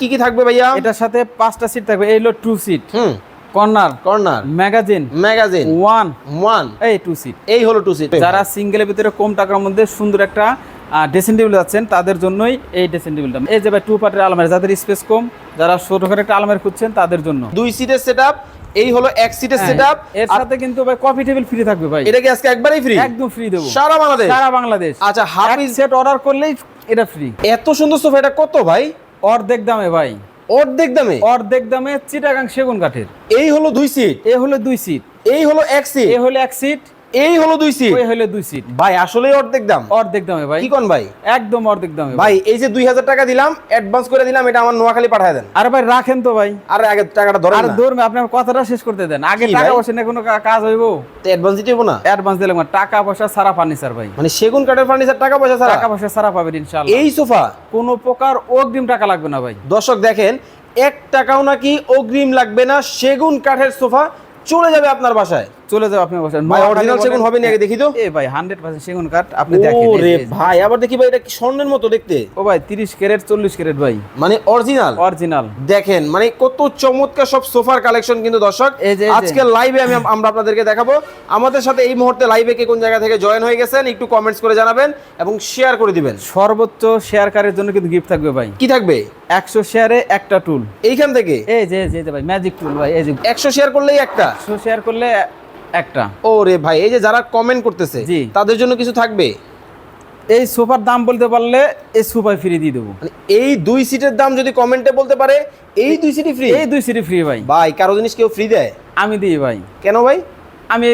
কি কি থাকবে ভাইয়া? এটার সাথে পাঁচটা সিট থাকবে। এই হলো টু সিট হুম। Corner corner magazine magazine one one এই টু সিট এই হলো টু সিট যারা সিঙ্গেলের ভিতরে কম টাকার মধ্যে সুন্দর একটা ড্রেসিং টেবিল যাচ্ছেন তাদের জন্যই এই ড্রেসিং টেবিলটা এই যে ভাই টু পার্টের আলমারি যাদের স্পেস কম যারা ছোটখাটো একটা আলমারি খুঁজছেন তাদের জন্য। দুই সিটের সেটআপ এই হলো এক সিটের সেটআপ এর সাথে কিন্তু ভাই কফি টেবিল ফ্রি থাকবে ভাই। এটা কি আজকে একবারই ফ্রি একদম ফ্রি দেবো। সারা বাংলাদেশ? সারা বাংলাদেশ। আচ্ছা হাফিজ সেট অর্ডার করলেই এটা ফ্রি এত সুন্দর সোফা এটা কত ভাই? অর্ধেক দামে ভাই। অর্ধেক দামে? অর্ধেক দামে চিটাগাং সেগুন কাঠের এই হলো দুই সিট? এ হলো দুই সিট। এই হলো এক সিট? এ হলো এক সিট। এই হলো দুই সিট ওই হলো দুই সিট ভাই আসলেই অর্ধেক দাম। অর্ধেক দামে ভাই। কি কোন ভাই? একদম অর্ধেক দামে ভাই এই যে দুই হাজার টাকা দিলাম অ্যাডভান্স করে দিলাম এটা আমার নোয়াখালী পাঠায় দেন। আরে ভাই রাখেন তো ভাই। আর আগে টাকাটা ধরেন আর না। ধরবে আপনার কথাটা শেষ করতে দেন। আগে টাকা? পয়সা নিয়ে কোনো কাজ হইব? অ্যাডভান্স দিতে হইবো না? অ্যাডভান্স দিলাম না। টাকা পয়সা সারা ফার্নিচার ভাই। মানে সেগুন কাঠের ফার্নিচার টাকা পয়সা ছাড়া? টাকা পয়সা সারা পাবেন ইনশাআল্লাহ। এই সোফা? কোনো প্রকার অগ্রিম টাকা লাগবে না ভাই। দর্শক দেখেন এক টাকাও নাকি অগ্রিম লাগবে না সেগুন কাঠের সোফা চলে যাবে আপনার বাসায়। চলে যাও আপনি বসেন ভাই, original সেগুন হবে নি আগে দেখি তো? এ ভাই 100% সেগুন কাঠ আপনি দেখেন ওরে ভাই আবার দেখি ভাই এটা কি স্বর্ণের মতো দেখতে? ও ভাই 30 ক্যারেট 40 ক্যারেট ভাই। মানে অরিজিনাল অরিজিনাল দেখেন মানে কত চমৎকার সব সোফার কালেকশন কিন্তু দর্শক। আজকে লাইভে আমি আমরা আপনাদেরকে দেখাবো। আমাদের সাথে এই মুহূর্তে লাইভে কে কোন জায়গা থেকে জয়েন হয়ে গেছেন একটু কমেন্টস করে জানাবেন এবং শেয়ার করে দিবেন। সর্বোচ্চ শেয়ারকারের জন্য কিন্তু গিফট থাকবে ভাই। কি থাকবে? 100 শেয়ারে একটা টুল এইখান থেকে? এই যে যে ভাই ম্যাজিক টুল ভাই এই যে। একশো শেয়ার করলেই একটা? 100 শেয়ার করলে একটা। ওরে ভাই এই যে যারা কমেন্ট করতেছে। তাদের জন্য কিছু থাকবে? এই সোফার দাম বলতে পারলে এই সোফা ফ্রি দিয়ে দেবো। মানে এই দুই সিটের দাম যদি কমেন্টে বলতে পারে এই দুই সিটই ফ্রি এই দুই সিটি ফ্রি ভাই। ভাই কারও জিনিস কেউ ফ্রি দেয়? আমি দিই ভাই। কেন ভাই? আমি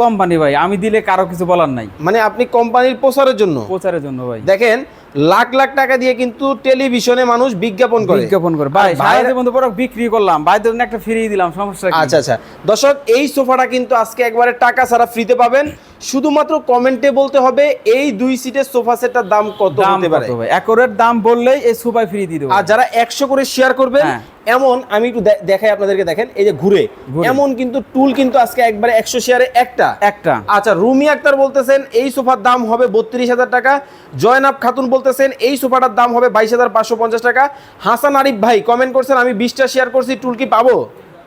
কোম্পানি ভাই আমি দিলে কারও কিছু বলার নাই। মানে আপনি কোম্পানির প্রচারের জন্য? প্রচারের জন্য ভাই। দেখেন লাখ লাখ টাকা দিয়ে কিন্তু টেলিভিশনে মানুষ বিজ্ঞাপন করে। বিজ্ঞাপন করে। ভাই ভাইদের বন্ধু পরে বিক্রি করলাম। ভাইদের জন্য একটা ফ্রি দিলাম সমস্যা কি? আচ্ছা আচ্ছা। দর্শক এই সোফাটা কিন্তু আজকে একবারে টাকা ছাড়া ফ্রিতে পাবেন। শুধুমাত্র কমেন্টে বলতে হবে এই দুই সিটের সোফা সেটটার দাম কত হতে পারে? অ্যাকোরেট দাম বললেই এই সোফা ফ্রি দিয়ে দেবো। আর যারা একশো করে শেয়ার করবেন হ্যাঁ। এমন আমি একটু দেখাই আপনাদেরকে দেখেন এই যে ঘুরে। ঘুরে। এমন কিন্তু টুল কিন্তু আজকে একবারে একশো শেয়ারে একটা। একটা। আচ্ছা রুমি আক্তার বলতেছেন এই সোফার দাম হবে বত্রিশ হাজার টাকা। জয়নাব খাতুন বলতেছেন এই সোফাটার দাম হবে বাইশ হাজার পাঁচশো পঞ্চাশ টাকা। হাসান আরিফ ভাই কমেন্ট করছেন আমি বিশটা শেয়ার করছি টুল কি পাবো?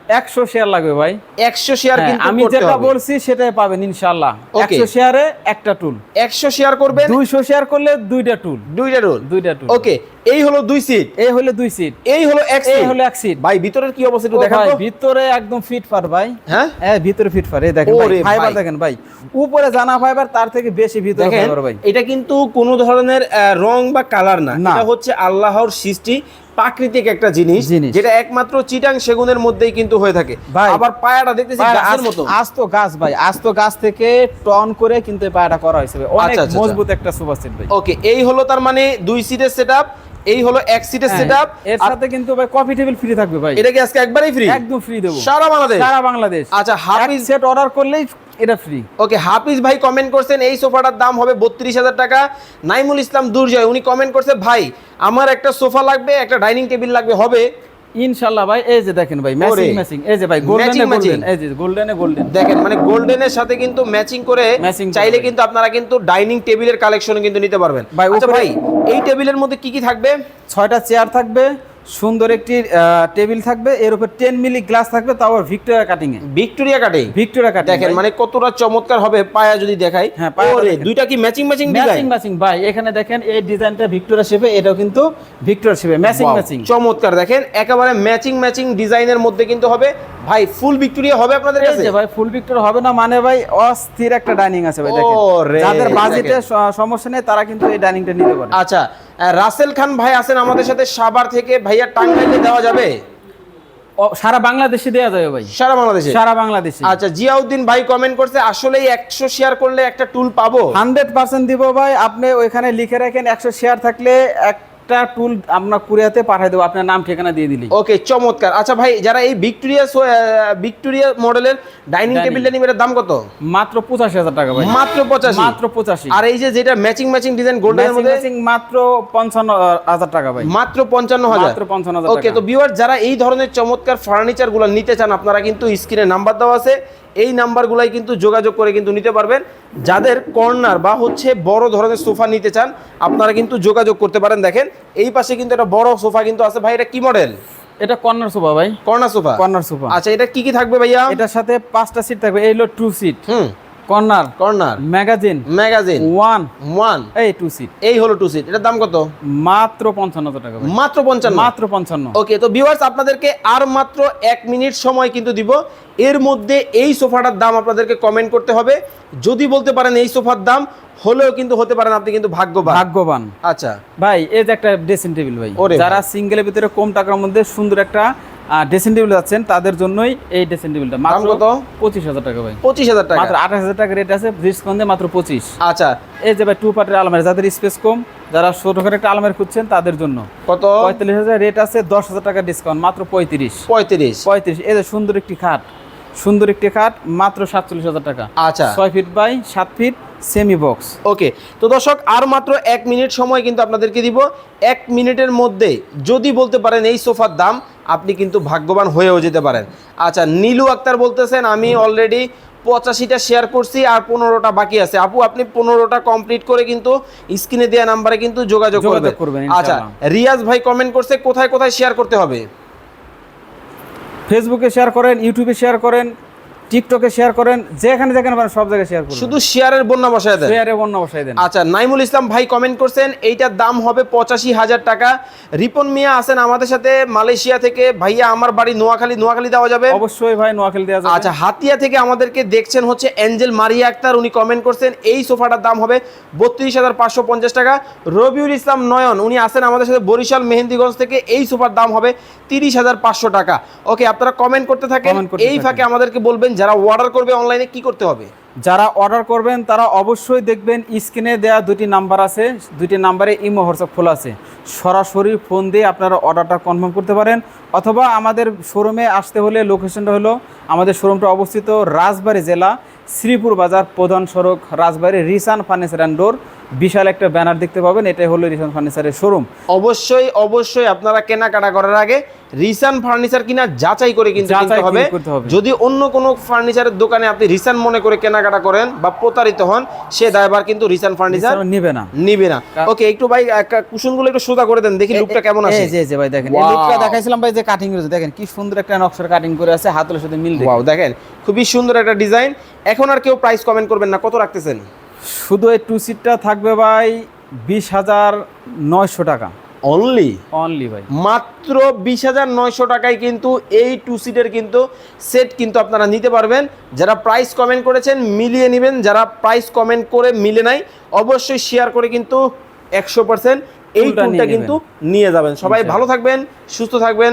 একশো শেয়ার লাগবে ভাই। একশো শেয়ার হ্যাঁ, আমি যেটা বলছি সেটাই পাবেন ইনশাল্লাহ একশো শেয়ারে একটা টুল একশো শেয়ার করবেন। দুইশো শেয়ার করলে দুইটা টুল দুইটা রোল দুইটা টুল ওকে এই হলো দুই সিট এই হলে দুই সিট এই হলো এক এই হলো এক সিট ভাই ভিতরের কি অবস্থা একটু দেখাবো ভাই, ভিতরে একদম ফিট ফার ভাই। হ্যাঁ? হ্যাঁ ভিতরে ফিট ফার এই দেখেন ওরে ফাইবার দেখেন ভাই। উপরে জানা ফাইবার তার থেকে বেশি ভিতরে ফাইবার ভাই। এটা কিন্তু কোনো ধরনের রং বা কালার না। না। এটা হচ্ছে আল্লাহর সৃষ্টি। প্রাকৃতিক একটা জিনিস। যেটা একমাত্র চিটাং সেগুনের মধ্যেই কিন্তু হয়ে থাকে। আবার পায়াটা দেখতেছি গাছের মতো আজ তো গাছ ভাই আজ তো গাছ থেকে টন করে কিন্তু পায়াটা করা হয়েছে অনেক আচ্ছা, আচ্ছা, মজবুত একটা সুপার সেট ভাই। ওকে এই হলো তার মানে দুই সিটের সেটআপ এই হলো এক সিটের হ্যাঁ, সেটআপ এর সাথে কিন্তু ভাই কফি টেবিল ফ্রি থাকবে ভাই। এটা কি আজকে একবারই ফ্রি একদম ফ্রি দেবো। সারা বাংলাদেশ? সারা বাংলাদেশ। আচ্ছা হাফিজ সেট অর্ডার করলেই এটা ফ্রি ওকে হাফিজ ভাই কমেন্ট করছেন এই সোফাটার দাম হবে বত্রিশ হাজার টাকা। নাইমুল ইসলাম দুর্জয় উনি কমেন্ট করছে ভাই আমার একটা সোফা লাগবে একটা ডাইনিং টেবিল লাগবে হবে? ইনশাআল্লাহ ভাই এই যে দেখেন ভাই ম্যাচিং ম্যাচিং এই যে ভাই গোল্ডেনে। গোল্ডেন এই যে গোল্ডেনে গোল্ডেন দেখেন মানে গোল্ডেনের সাথে কিন্তু ম্যাচিং করে চাইলে কিন্তু আপনারা কিন্তু ডাইনিং টেবিলের কালেকশন কিন্তু নিতে পারবেন। ভাই, আচ্ছা ভাই এই টেবিলের মধ্যে কি কি থাকবে? ছয়টা চেয়ার থাকবে সুন্দর একটি টেবিল থাকবে। এর উপর টেন মিলি গ্লাস থাকবে তাও ভিক্টোরিয়া কাটিং এ। ভিক্টোরিয়া কাটে ভিক্টোরিয়া কাটিং দেখেন মানে কতটা চমৎকার হবে পায়া যদি দেখাই। হ্যাঁ, দুইটা কি ম্যাচিং ম্যাচিং ম্যাচিং ম্যাচিং ভাই এখানে দেখেন এই ডিজাইনটা ভিক্টোরিয়া শেপে এটাও কিন্তু ভিক্টোরিয়া শেপে ম্যাচিং ম্যাচিং চমৎকার দেখেন একেবারে ম্যাচিং ম্যাচিং ডিজাইনের মধ্যে কিন্তু হবে। ভাই ফুল ভিক্টোরিয়া হবে আপনাদের কাছে? ভাই ফুল ভিক্টোরিয়া হবে না মানে ভাই অস্থির একটা ডাইনিং আছে ভাই দেখেন। যাদের বাজেটে সমস্যা নেই তারা কিন্তু এই ডাইনিংটা নিতে পারে। আচ্ছা রাসেল খান ভাই আছেন আমাদের সাথে। সাবার থেকে ভাইয়া টাঙ্গাইলে দেওয়া যাবে? সারা বাংলাদেশে দেওয়া যাবে ভাই। সারা বাংলাদেশে? সারা বাংলাদেশে। আচ্ছা জিয়াউদ্দিন ভাই কমেন্ট করছে আসলে একশো শেয়ার করলে একটা টুল পাবো? হান্ড্রেড পার্সেন্ট দিব ভাই আপনি ওইখানে লিখে রাখেন একশো শেয়ার থাকলে একটা টুল আমরা কুরিয়াতে পাঠিয়ে দেবো আপনার নাম ঠিকানা দিয়ে দিলি ওকে চমৎকার। আচ্ছা ভাই যারা এই ভিক্টোরিয়া ভিক্টোরিয়া মডেলের ডাইনিং। টেবিলটা নিবে এটার দাম কত? মাত্র পঁচাশি হাজার টাকা ভাই। মাত্র পঁচাশি? মাত্র পঁচাশি। আর এই যে যেটা ম্যাচিং ম্যাচিং ডিজাইন গোল্ডের মধ্যে? ম্যাচিং মাত্র পঞ্চান্ন হাজার টাকা ভাই। মাত্র পঞ্চান্ন হাজার? মাত্র পঞ্চান্ন হাজার ওকে তো ভিউয়ার যারা এই ধরনের চমৎকার ফার্নিচারগুলো নিতে চান আপনারা কিন্তু স্ক্রিনে নাম্বার দেওয়া আছে। এই নাম্বারগুলাই কিন্তু যোগাযোগ করে কিন্তু নিতে পারবেন। যাদের কর্নার বা হচ্ছে বড় ধরনের সোফা নিতে চান আপনারা কিন্তু যোগাযোগ করতে পারেন। দেখেন এই পাশে কিন্তু একটা বড় সোফা কিন্তু আছে। ভাই এটা কি মডেল এটা কর্নার সোফা ভাই। Corner sofa? Corner sofa. আচ্ছা এটা কি কি থাকবে ভাইয়া? এটার সাথে পাঁচটা সিট থাকবে। এই হলো টু সিট হুম। Corner corner magazine magazine one one এই টু সিট এই হলো টু সিট এটার দাম কত? মাত্র পঞ্চান্ন টাকা মাত্র পঞ্চান্ন? মাত্র পঞ্চান্ন। ওকে তো ভিউয়ার্স আপনাদেরকে আর মাত্র এক মিনিট সময় কিন্তু দিব। এর মধ্যে এই সোফাটার দাম আপনাদেরকে কমেন্ট করতে হবে। যদি বলতে পারেন এই সোফার দাম হলেও কিন্তু হতে পারেন আপনি কিন্তু ভাগ্যবান। ভাগ্যবান। আচ্ছা। ভাই এই যে একটা ড্রেসিং টেবিল ভাই যারা সিঙ্গেলের ভিতরে কম টাকার মধ্যে সুন্দর একটা ড্রেসিং টেবিল যাচ্ছেন তাদের জন্যই এই ড্রেসিং টেবিলটা মাত্র কত? পঁচিশ হাজার টাকা ভাই। পঁচিশ হাজার টাকা। মাত্র আঠাশ হাজার টাকা রেট আছে ডিসকাউন্টে মাত্র পঁচিশ। আচ্ছা। এই যে ভাই টু পার্টের আলমারি যাদের স্পেস কম যারা ছোটখাটো একটা আলমারি খুঁজছেন তাদের জন্য। কত? পঁয়তাল্লিশ হাজার রেট আছে দশ হাজার টাকা ডিসকাউন্ট মাত্র পঁয়ত্রিশ। পঁয়ত্রিশ। পঁয়ত্রিশ। এই যে সুন্দর একটি খাট সুন্দর একটি খাট মাত্র সাতচল্লিশ হাজার টাকা। আচ্ছা। ছয় ফিট বাই সাত ফিট সেমি বক্স ওকে তো দর্শক আর মাত্র এক মিনিট সময় কিন্তু আপনাদেরকে দিব। এক মিনিটের মধ্যে যদি বলতে পারেন এই সোফার দাম আপনি কিন্তু ভাগ্যবান হয়েও যেতে পারেন। আচ্ছা নীলু আক্তার বলতেছেন আমি অলরেডি পঁচাশিটা শেয়ার করছি আর পনেরোটা বাকি আছে। আপু আপনি পনেরোটা কমপ্লিট করে কিন্তু স্ক্রিনে দেওয়া নাম্বারে কিন্তু যোগাযোগ করবেন, আচ্ছা রিয়াজ ভাই কমেন্ট করছে কোথায় কোথায় শেয়ার করতে হবে? ফেসবুকে শেয়ার করেন ইউটিউবে শেয়ার করেন টিকটকে শেয়ার করেন যেখানে যেখানে পারেন সব জায়গায় শেয়ার করুন। শুধু শেয়ারের বন্যা বসায় দেন। শেয়ারে বন্য বসাই দেন। আচ্ছা নাইমুল ইসলাম ভাই কমেন্ট করছেন এইটার দাম হবে পঁচাশি হাজার টাকা। রিপন মিয়া আছেন আমাদের সাথে মালয়েশিয়া থেকে। ভাইয়া আমার বাড়ি নোয়াখালী নোয়াখালী দেওয়া যাবে? অবশ্যই ভাই নোয়াখালী দেওয়া যাবে। আচ্ছা হাতিয়া থেকে আমাদেরকে দেখছেন হচ্ছে অ্যাঞ্জেল মারিয়া আক্তার উনি কমেন্ট করছেন এই সোফাটার দাম হবে বত্রিশ হাজার পাঁচশো পঞ্চাশ টাকা। রবিউল ইসলাম নয়ন উনি আছেন আমাদের সাথে বরিশাল মেহেন্দিগঞ্জ থেকে এই সোফার দাম হবে তিরিশ হাজার পাঁচশো টাকা। ওকে আপনারা কমেন্ট করতে থাকেন এই। ফাঁকে আমাদেরকে বলবেন যারা অর্ডার করবে অনলাইনে কি করতে হবে? যারা অর্ডার করবেন, তারা অবশ্যই দেখবেন স্ক্রিনে দেওয়া দুটি নাম্বার আছে। দুটি নাম্বারে ইমো, হোয়াটসঅ্যাপ খোলা আছে। সরাসরি ফোন দিয়ে আপনারা অর্ডারটা কনফার্ম করতে পারেন। অথবা আমাদের শোরুমে আসতে হলে লোকেশনটা হলো আমাদের শোরুমটা অবস্থিত রাজবাড়ী জেলা শ্রীপুর বাজার প্রধান সড়ক, Rajbari Risan furniture and door. বিশাল একটা ব্যানার দেখতে পাবেন এটাই হলো রিসান ফার্নিচারের শোরুম। অবশ্যই অবশ্যই আপনারা কেনাকাটা করার আগে রিসান ফার্নিচার কিনা যাচাই করে কিন্তু কিনতে হবে। যদি অন্য কোনো ফার্নিচারের দোকানে আপনি রিসান মনে করে কেনাকাটা করেন বা প্রতারিত হন সে দায়ভার কিন্তু রিসান ফার্নিচার নিবে না। নিবে না। ওকে একটু ভাই কুশনগুলো একটু সোজা করে দেন দেখি লুকটা কেমন আছে এই যে ভাই দেখেন এই লুকটা দেখাইছিলাম ভাই যে কাটিং করেছে দেখেন কি সুন্দর একটা নকশার কাটিং করে আছে হাতের সাথে মিল দেখেন। খুবই সুন্দর একটা ডিজাইন এখন আর কেউ প্রাইস কমেন্ট করবেন না কত রাখতেছেন? শুধু এই টু সিটটা থাকবে ভাই বিশ হাজার নয়শো টাকা। অনলি অনলি ভাই। মাত্র বিশ হাজার নয়শো টাকায় কিন্তু এই টু সিটের কিন্তু সেট কিন্তু আপনারা নিতে পারবেন। যারা প্রাইস কমেন্ট করেছেন মিলিয়ে নেবেন। যারা প্রাইস কমেন্ট করে মিলে নাই অবশ্যই শেয়ার করে কিন্তু একশো পার্সেন্ট এই টুলটা কিন্তু নিয়ে যাবেন। সবাই ভালো থাকবেন সুস্থ থাকবেন।